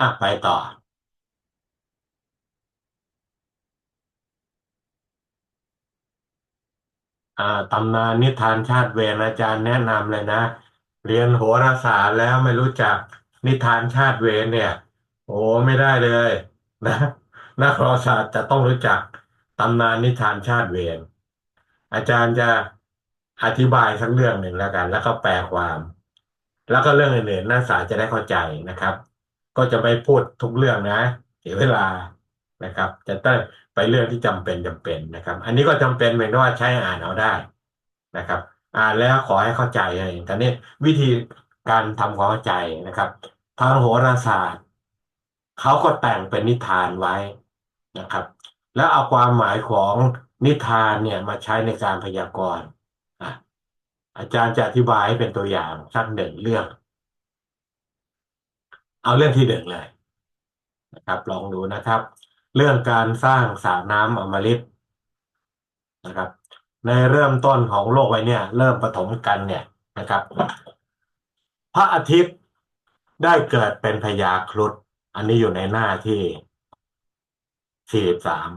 อะไปต่อ อ่าตำนานนิทานชาติเวรอาจารย์แนะนำเลยนะ เรียนโหราศาสตร์แล้วไม่รู้จักนิทานชาติเวรเนี่ย โอ้ไม่ได้เลย นะ นักโหราศาสตร์จะต้องรู้จักตำนานนิทานชาติเวรอาจารย์จะอธิบายสักเรื่องหนึ่งแล้วกัน แล้วก็แปลความ แล้วก็เรื่องอื่นๆนักศึกษาจะได้เข้าใจนะครับ ก็จะไม่พูดทุกเรื่องนะเสียเวลานะครับ จะต้องไปเรื่องที่จำเป็นจำเป็นนะครับ อันนี้ก็จำเป็นเหมือนว่าใช้อ่านเอาได้นะครับ อ่านแล้วขอให้เข้าใจอะไรอย่างนี้วิธีการทำความเข้าใจนะครับ ทางโหราศาสตร์เขาก็แต่งเป็นนิทานไว้นะครับ แล้วเอาความหมายของนิทานเนี่ยมาใช้ในการพยากรณ์อะอาจารย์จะอธิบายให้เป็นตัวอย่างสักหนึ่งเรื่อง เอาเรื่องที่หนึ่งเลยนะครับ ลองดูนะครับ เรื่องการสร้างสระน้ำอมฤตนะครับ ในเริ่มต้นของโลกใบเนี่ย เริ่มปฐมกันเนี่ยนะครับ พระอาทิตย์ได้เกิดเป็นพญาครุฑอันนี้อยู่ในหน้าที่สี่สิบสาม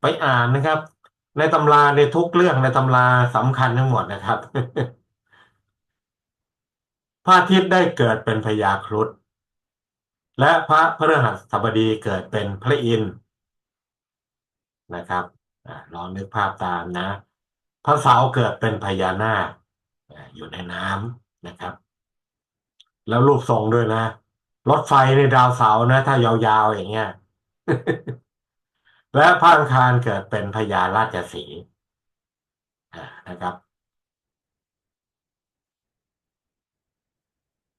ไปอ่านนะครับ ในตำราในทุกเรื่องในตำราสำคัญทั้งหมดนะครับพระอาทิตย์ได้เกิดเป็นพญาครุฑ และพระพฤหัสบดีเกิดเป็นพระอินทร์นะครับลองนึกภาพตามนะ พระเสาเกิดเป็นพญานาคอยู่ในน้ำนะครับ แล้วรูปทรงด้วยนะรถไฟในดาวเสานะ ถ้ายาวๆอย่างเงี้ยและพระอังคารเกิดเป็นพญาราชสีห์นะครับ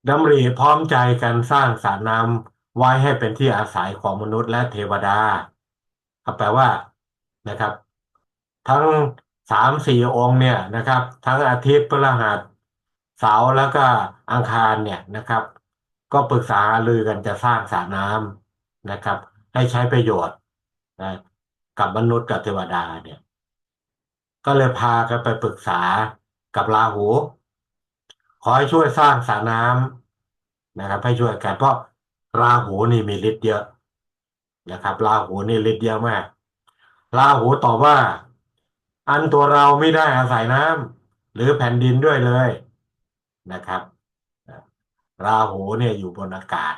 ดำริพร้อมใจกันสร้างสระน้ำไว้ให้เป็นที่อาศัยของมนุษย์และเทวดาก็แปลว่านะครับ ทั้งสามสี่องค์เนี่ยนะครับ ทั้งอาทิตย์พฤหัสเสาร์แล้วก็อังคารเนี่ยนะครับ ก็ปรึกษาหารือกันจะสร้างสระน้ำนะครับ ให้ใช้ประโยชน์นะกับมนุษย์กับเทวดาเนี่ย ก็เลยพากันไปปรึกษากับราหู ขอให้ช่วยสร้างสระน้ำนะครับ ให้ช่วยกันเพราะราหูนี่มีฤทธิ์เยอะนะครับราหูนี่ฤทธิ์เยอะมากราหูตอบว่า อันตัวเราไม่ได้อาศัยน้ำหรือแผ่นดินด้วยเลยนะครับราหูเนี่ยอยู่บนอากาศ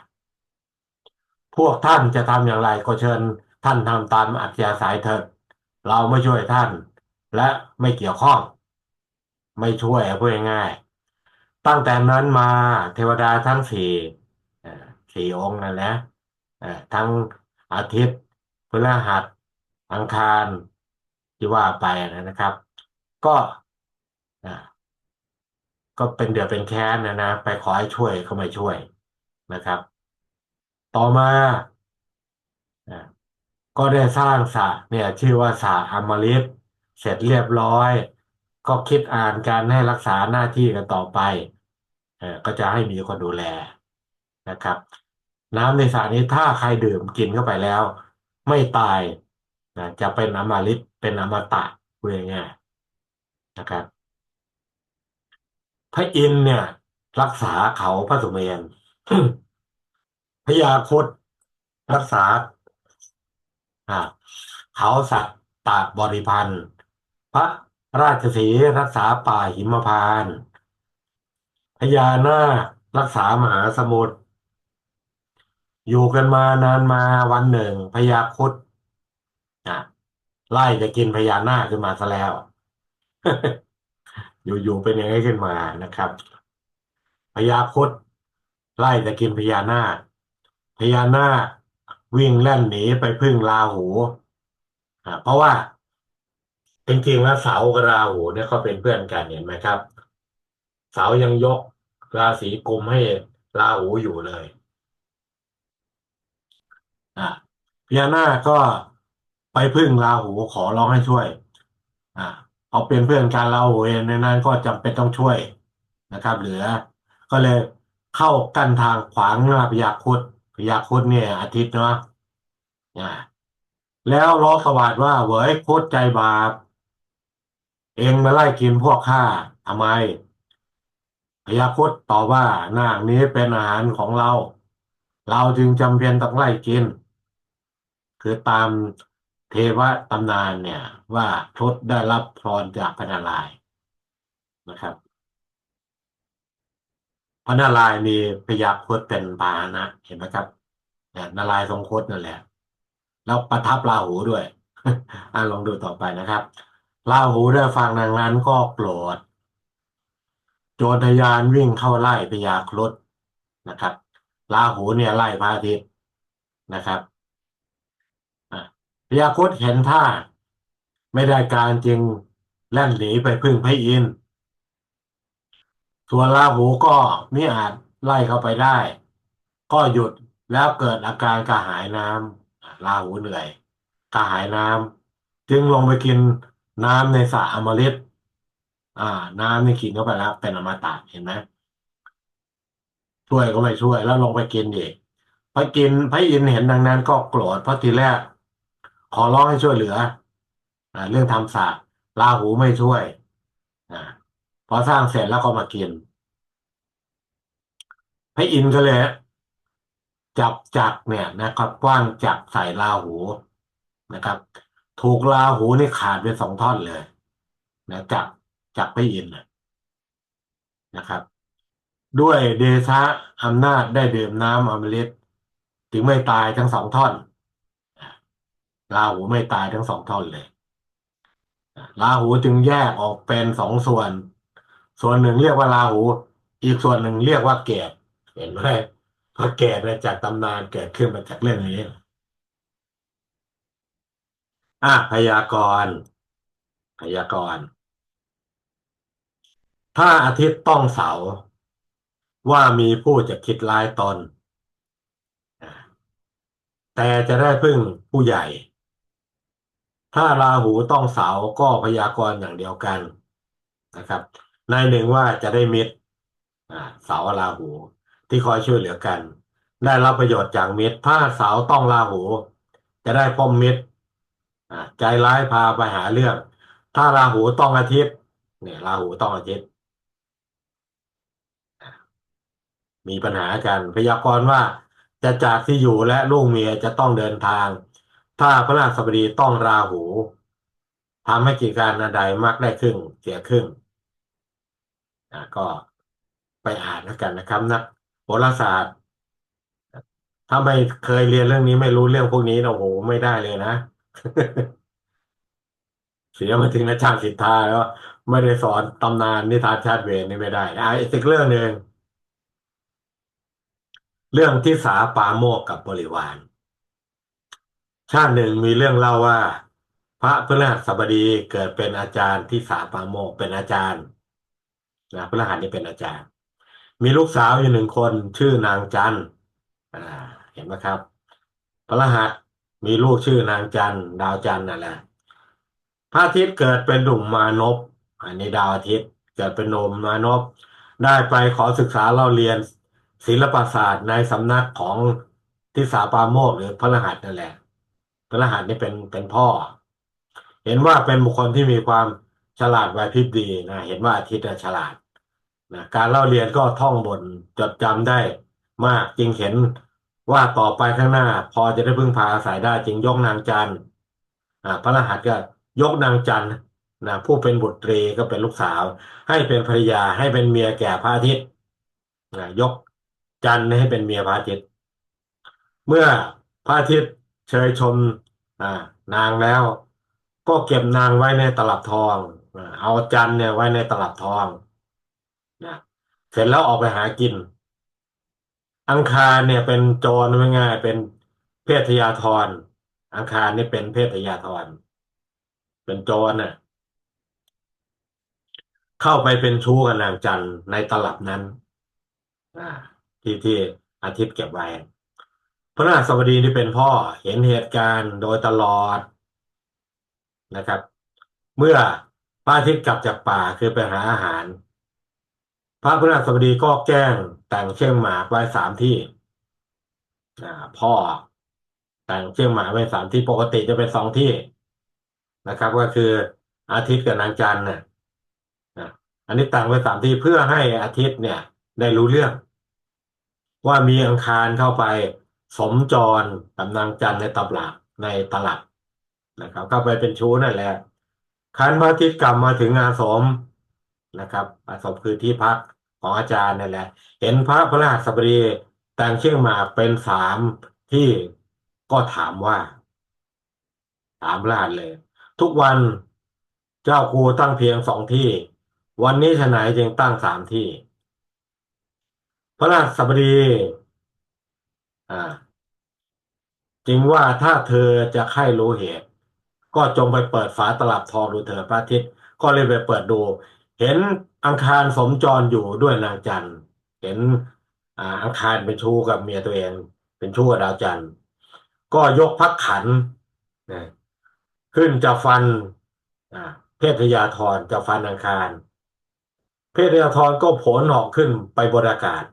พวกท่านจะทำอย่างไรก็เชิญท่านทำตามอัธยาศัยเถิดเราไม่ช่วยท่าน และไม่เกี่ยวข้อง ไม่ช่วยพูดง่ายๆ ตั้งแต่นั้นมาเทวดาทั้งสี่สี่องค์นั่นแหละทั้งอาทิตย์พฤหัสอังคารที่ว่าไปนะครับ ก็ก็เป็นเดือดเป็นแค้นนะนะไปขอให้ช่วยก็ไม่ช่วยนะครับ ต่อมาก็ได้สร้างสระเนี่ยชื่อว่าสระอมฤตเสร็จเรียบร้อย ก็คิดอ่านการให้รักษาหน้าที่กันต่อไปอ ก็จะให้มีคนดูแลนะครับ น้ำในสระนี้ถ้าใครดื่มกินเข้าไปแล้ว ไม่ตายนะจะเป็นอมฤตเป็นอมตะพูดง่ายๆนะครับ พระอินทร์เนี่ย รักษาเขาพระสุเมรุพญาครุฑรักษาอ่าเขาสัตตบริพันธ์พระราชสีรักษาป่าหิมพานต์ พญานาครักษามหาสมุทรอยู่กันมานานมาวันหนึ่งพญาครุฑอะไล่จะกินพญานาคขึ้นมาซะแล้ว อยู่ๆเป็นอย่างนี้ขึ้นมานะครับพญาครุฑไล่จะกินพญานาคพญานาควิ่งแล่นหนีไปพึ่งราหูอ่าเพราะว่าจริงๆแล้วเสากับราหูเนี่ยเขาเป็นเพื่อนกันเห็นไหมครับ เสายังยก ราศีกุมให้ราหูอยู่เลยอ่าพญานาคก็ไปพึ่งราหูขอร้องให้ช่วย อ่าเอาเป็นเพื่อนกันราหูเองในนั้นก็จำเป็นต้องช่วยนะครับ เหลือ ก็เลยเข้ากั้นทางขวางหน้าพญาครุฑพญาครุฑเนี่ย อาทิตย์เนาะอ่าแล้วล้อสวัสดว่าเหวยโคตรใจบาป เองมาไล่กินพวกข้าทำไม พญาครุฑตอบว่านาคนี้เป็นอาหารของเรา เราจึงจำเป็นต้องไล่กิน คือตามเทวตำนานเนี่ย ว่าทศได้รับพรจากพระนารายณ์นะครับพระนารายณ์มีพยาคตเป็นพาหนะ เห็นไหมครับเนี่ยนารายณ์ทรงคตนั่นแหละ แล้วประทับราหูด้วยอ่าลองดูต่อไปนะครับราหูได้ฟังดังนั้นก็โกรธ โจรทยานวิ่งเข้าไล่พญาครุฑนะครับราหูเนี่ยไล่พระอาทิตย์นะครับพญาครุฑเห็นท่า ไม่ได้การจึงแล่นหนีไปพึ่งพระอินทร์ส่วนราหูก็มิอาจไล่เข้าไปได้ ก็หยุดแล้วเกิดอาการกระหายน้ำราหูเหนื่อยกระหายน้ำจึงลงไปกินน้ำในสระอมฤต อ่า น้ำนี่กินเข้าไปแล้ว เป็นอมตะเห็นไหมช่วยก็ไม่ช่วยแล้วลงไปกินอีกพอกินพระอินทร์เห็นดังนั้น ก็โกรธเพราะทีแรก ขอร้องให้ช่วยเหลืออ่าเรื่องทำสระราหูไม่ช่วยอ่าพอสร้างเสร็จแล้วก็มากิน พระอินทร์ก็เลย จับจักรเนี่ยนะครับกว้างจักรใส่ราหูนะครับ ถูกราหูนี่ขาดไปสองท่อนเลย นะจักร จักรพระอินทร์นะครับ ด้วยเดชะอำนาจได้ดื่มน้ำอมฤตถึงไม่ตายทั้งสองท่อนราหูไม่ตายทั้งสองท่อนเลยราหูจึงแยกออกเป็นสองส่วน ส่วนหนึ่งเรียกว่าราหู อีกส่วนหนึ่งเรียกว่าเกศเห็นไหมพระเกศเนี่ยจากตำนานเกิดขึ้นมาจากเรื่องนี้อะพยากรณ์พยากรณ์ ถ้าอาทิตย์ต้องเสาร์ว่ามีผู้จะคิดร้ายตน แต่จะได้พึ่งผู้ใหญ่ ถ้าราหูต้องเสาร์ก็พยากรณ์อย่างเดียวกันนะครับในหนึ่งว่าจะได้มิตรอ่าเสาร์ราหูที่คอยช่วยเหลือกัน ได้รับประโยชน์จากมิตร ถ้าเสาร์ต้องราหู จะได้พบมิตรอ่าใจร้ายพาไปหาเรื่อง ถ้าราหูต้องอาทิตย์เนี่ยราหูต้องอาทิตย์ มีปัญหากัน พยากรณ์ว่าจะจากที่อยู่และลูกเมียจะต้องเดินทาง ถ้าพระราชบดีต้องราหูทำให้กิจการอันใดมักได้ครึ่งเสียครึ่งอ่าก็ไปอ่านแล้วกันนะครับนักโหราศาสตร์ ถ้าไม่เคยเรียนเรื่องนี้ไม่รู้เรื่องพวกนี้นะโอ้โหไม่ได้เลยนะ เสียมาถึงอาจารย์สิทธาแล้วไม่ได้สอนตำนานนิทานชาติเวรนี่ไม่ได้อ่าอีกเรื่องหนึ่ง เรื่องที่สาปาโมกกับบริวาร ชาติหนึ่งมีเรื่องเล่าว่า พระพฤหัสบดีเกิดเป็นอาจารย์ที่สาปาโมกเป็นอาจารย์นะพฤหัสนี่เป็นอาจารย์ มีลูกสาวอยู่หนึ่งคนชื่อนางจันอ่า เห็นไหมครับพฤหัสมีลูกชื่อนางจันดาวจันนั่นแหละพระอาทิตย์เกิดเป็นหนุ่มมานพอันนี้ดาวอาทิตย์เกิดเป็นหนุ่มมานพได้ไปขอศึกษาเล่าเรียน ศิลปศาสตร์ในสำนักของทิสาปาโมกหรือพระรหัสนั่นแหละ พระรหัสนี่เป็นเป็นพ่อ เห็นว่าเป็นบุคคลที่มีความฉลาดไวพริบดีนะเห็นว่าอาทิตย์ฉลาดนะการเล่าเรียนก็ท่องบนจดจำได้มากจึงเห็นว่าต่อไปข้างหน้า พอจะได้พึ่งพาอาศัยได้จึงยกนางจันพระรหัสก็ยกนางจันนะผู้เป็นบุตรีก็เป็นลูกสาว ให้เป็นภรรยาให้เป็นเมียแก่พระอาทิตย์นะยก จันทร์ให้เป็นเมียพระอาทิตย์เมื่อพระอาทิตย์เชยชมอ่านางแล้ว ก็เก็บนางไว้ในตลับทองเอาจันทร์เนี่ยไว้ในตลับทองนะเสร็จแล้วออกไปหากิน อังคารเนี่ยเป็นโจรไม่ง่ายเป็นเพศยาธรอังคารนี่เป็นเพศยาธรเป็นโจรน่ะ เข้าไปเป็นชู้กับนางจันทร์ในตลับนั้นอ่า ที่ที่อาทิตย์เก็บไว้พระราชบดีที่เป็นพ่อเห็นเหตุการณ์โดยตลอดนะครับ เมื่อพระอาทิตย์กลับจากป่าคือไปหาอาหาร พระพฤหัสบดีก็แจ้งแต่งเชียงหมากไว้สามที่อ่าพ่อแต่งเชียงหมากไว้สามที่ปกติจะเป็นสองที่นะครับ ก็คืออาทิตย์กับนางจันทร์น่ะอันนี้แต่งไว้สามที่เพื่อให้อาทิตย์เนี่ย ได้รู้เรื่อง ว่ามีอังคารเข้าไปสมจรกับนางจันทร์ในตำหลักในตลับนะครับ เข้าไปเป็นชู้นั่นแหละคันพระอาทิตย์กลับมาถึงอาสมนะครับอาสมคือที่พักของอาจารย์นั่นแหละ เห็นพระพฤหัสบดีแต่งเชื่อมาเป็นสามที่ก็ถามว่า ถามพระหัสเลย ทุกวันเจ้าครูตั้งเพียงสองที่ วันนี้ฉะไหนจึงตั้งสามที่ พระราชบดีอ่าจริงว่าถ้าเธอจะใคร่รู้เหตุ ก็จงไปเปิดฝาตลับทองดูเถิดพระอาทิตย์ก็เลยไปเปิดดู เห็นอังคารสมจรอยู่ด้วยนางจันทร์เห็นอ่าอังคารเป็นชู้กับเมียตัวเอง เป็นชู้กับดาวจันทร์ก็ยกพักขันนะขึ้นจะฟันอ่าเพทยาธรจะฟันอังคาร เพทยาธรก็ผลออกขึ้นไปบนอากาศ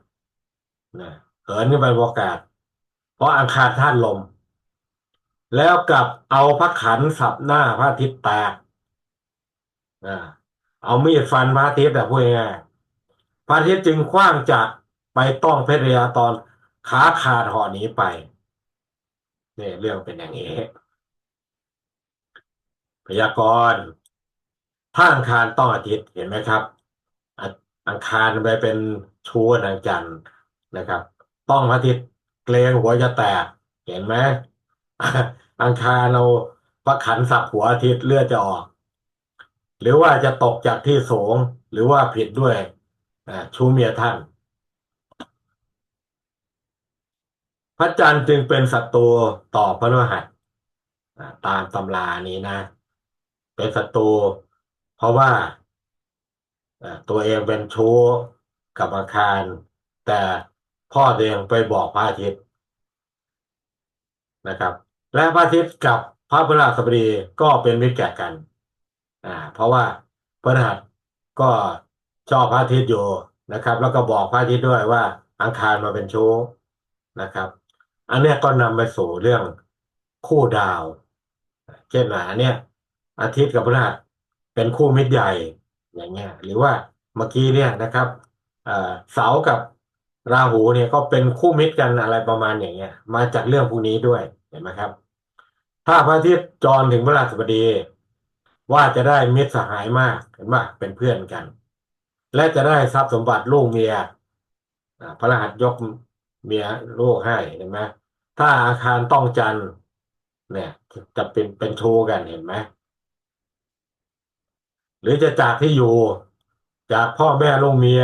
นะเหินขึ้นไปบนอากาศ เพราะอังคารธาตุลม แล้วกลับเอาพระขันสับหน้าพระอาทิตย์แตกอ่าเอามีดฟันพระอาทิตย์แบบพูดง่ายพระอาทิตย์จึงคว้างจากไปต้องเพชรยาตอนขาขาดห่อนี้ไปเนี่ยเรื่องเป็นอย่างนี้พยากรณ์ถ้าอังคารต้องอาทิตย์เห็นไหมครับ อังคารไปเป็นชู้นางจันทร์ นะครับ ต้องพระอาทิตย์เกรงหัวจะแตก เห็นไหมอังคารเอาพระขันสับหัวอาทิตย์เลือดจะออก หรือว่าจะตกจากที่สูง หรือว่าผิดด้วยชูเมียท่าน พระจันทร์จึงเป็นศัตรูต่อพระรหัสตามตำรานี้นะ เป็นศัตรูเพราะว่าตัวเองเป็นชู้กับอังคาร แต่ พ่อเองไปบอกพระอาทิตย์นะครับ และพระอาทิตย์กับพระพฤหัสบดีก็เป็นมิตรแก่กัน อ่า เพราะว่าพฤหัสก็ชอบพระอาทิตย์อยู่นะครับ แล้วก็บอกพระอาทิตย์ด้วยว่าอังคารมาเป็นชู้นะครับ อันเนี้ยก็นำไปสู่เรื่องคู่ดาว เช่นอันเนี้ยอาทิตย์กับพฤหัสเป็นคู่มิตรใหญ่อย่างเงี้ย หรือว่าเมื่อกี้เนี่ยนะครับเอ่อเสาร์กับ ราหูเนี่ยก็เป็นคู่มิตรกันอะไรประมาณอย่างเงี้ย มาจากเรื่องพวกนี้ด้วยเห็นไหมครับ ถ้าพระอาทิตย์จรถึงพฤหัสบดี ว่าจะได้มิตรสหายมากเห็นไหมเป็นเพื่อนกัน และจะได้ทรัพย์สมบัติลูกเมียพระรหัสยกเมียลูกให้เห็นไหมถ้าอาคารต้องจันทร์เนี่ย จะเป็นเป็นชู้กันเห็นไหมหรือจะจากที่อยู่ จากพ่อแม่ลูกเมีย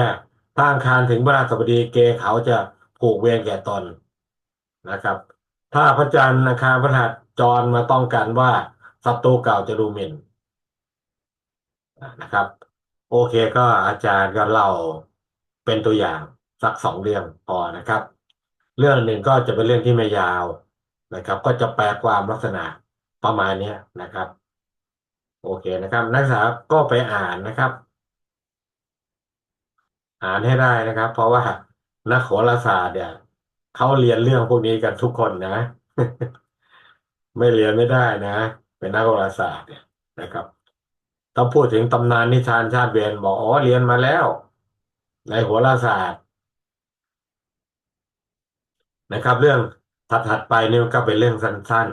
ถ้าอังคารถึงพระราบดีเกเขาจะผูกเวรแก่ตนนะครับ ถ้าพระจันทร์อังคารพฤหัสจรมาต้องกันว่าศัตรูเก่าจะดูหมิ่นนะครับ โอเคก็อาจารย์ก็เล่าเป็นตัวอย่างสักสองเรื่องพอนะครับ เรื่องหนึ่งก็จะเป็นเรื่องที่ไม่ยาวนะครับ ก็จะแปลความลักษณะประมาณนี้นะครับ โอเคนะครับ นักศึกษาก็ไปอ่านนะครับ อ่านให้ได้นะครับ เพราะว่านักโหราศาสตร์เนี่ยเขาเรียนเรื่องพวกนี้กันทุกคนนะ ไม่เรียนไม่ได้นะ เป็นนักโหราศาสตร์เนี่ยนะครับต้องพูดถึงตำนานนิทานชาติเวียนบอกอ๋อเรียนมาแล้ว ในโหราศาสตร์นะครับ เรื่องถัดๆไปนี่ก็เป็นเรื่องสั้น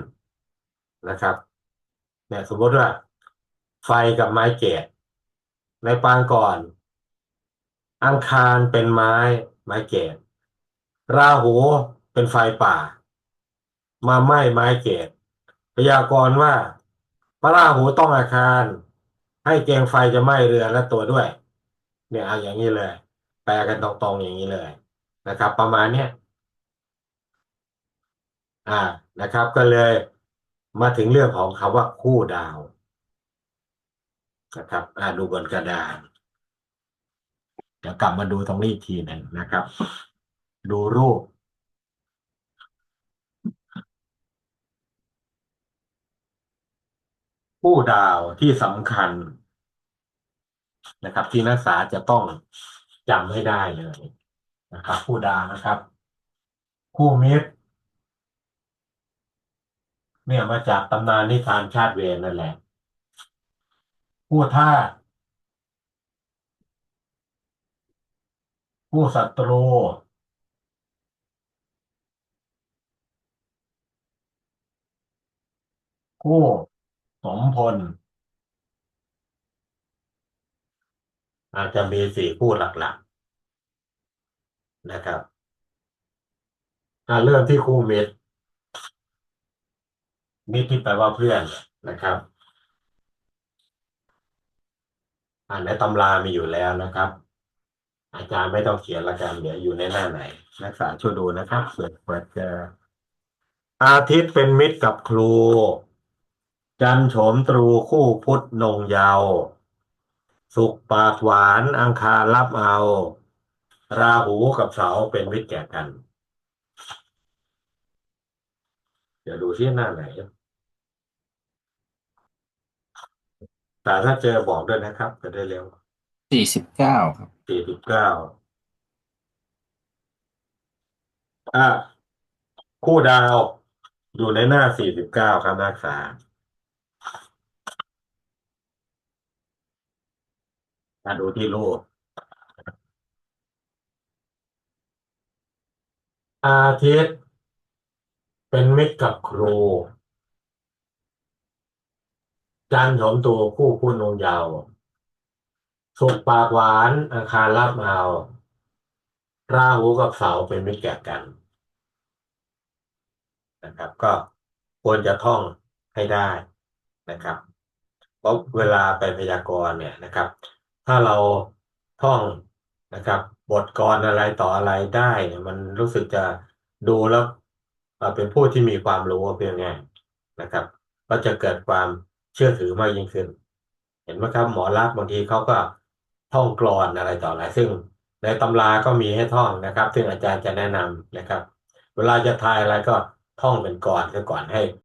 ๆนะครับ เนี่ย สมมติว่า ไฟกับไม้เกศในปางก่อน อังคารเป็นไม้ ไม้เกศราหูเป็นไฟป่า มาไหม้ไม้เกศพยากรณ์ว่า พระราหูต้องอาคาร ให้เกงไฟจะไหม้เรือและตัวด้วย เนี่ยเอาอย่างนี้เลย แปลกันตรงๆอย่างนี้เลยนะครับ ประมาณเนี้ยอ่านะครับ ก็เลยมาถึงเรื่องของคำว่าคู่ดาวนะครับ อ่าดูบนกระดาน เดี๋ยวกลับมาดูตรงนี้อีกทีหนึ่งนะครับ ดูรูปคู่ดาวที่สำคัญนะครับ ที่นักศึกษาจะต้องจำให้ได้เลยนะครับคู่ดาวนะครับ คู่มิตรเนี่ยมาจากตำนานนิทานชาติเวรนั่นแหละคู่ธา คู่ศัตรูคู่สมพล อาจจะมีสี่คู่หลักๆ นะครับอ่าเริ่มที่คู่มิตร มิตรที่แปลว่าเพื่อนนะครับอ่านในตำรามีอยู่แล้วนะครับ อาจารย์ไม่ต้องเขียนละกันเดี๋ยวอยู่ในหน้าไหน นักศึกษาช่วยดูนะครับเปิดเปิดเจออาทิตย์เป็นมิตรกับครู จันโฉมตรูคู่พุทธนงเยาวสุกร์ปากหวานอังคารรับเอา ราหูกับเสาเป็นมิตรแก่กัน เดี๋ยวดูที่หน้าไหน แต่ถ้าเจอบอกด้วยนะครับจะได้เร็วสี่สิบเก้าครับ สี่สิบเก้าอะคู่ดาวอยู่ในหน้าสี่สิบเก้าครับนักศึกษามาดูที่รูปอาทิตย์เป็นมิตรกับครูจันทร์โฉมตัวคู่คู่นงยาว สุกปากหวานอังคารรับเอาราหูกับเสาเป็นมิตรแก่กัน นะครับ ก็ควรจะท่องให้ได้นะครับเพราะเวลาไปพยากรณ์เนี่ยนะครับ ถ้าเราท่องนะครับ บทกลอะไรต่ออะไรได้เนี่ยมันรู้สึกจะดูแล้วเอ่อเป็นผู้ที่มีความรู้เพียงไงนะครับ ก็จะเกิดความเชื่อถือมากยิ่งขึ้น เห็นไหมครับหมอรักบางทีเขาก็ ท่องกลอนอะไรต่ออะไรซึ่งในตำราก็มีให้ท่องนะครับ ซึ่งอาจารย์จะแนะนำนะครับ เวลาจะทายอะไรก็ท่องเป็นกลอนซะก่อนให้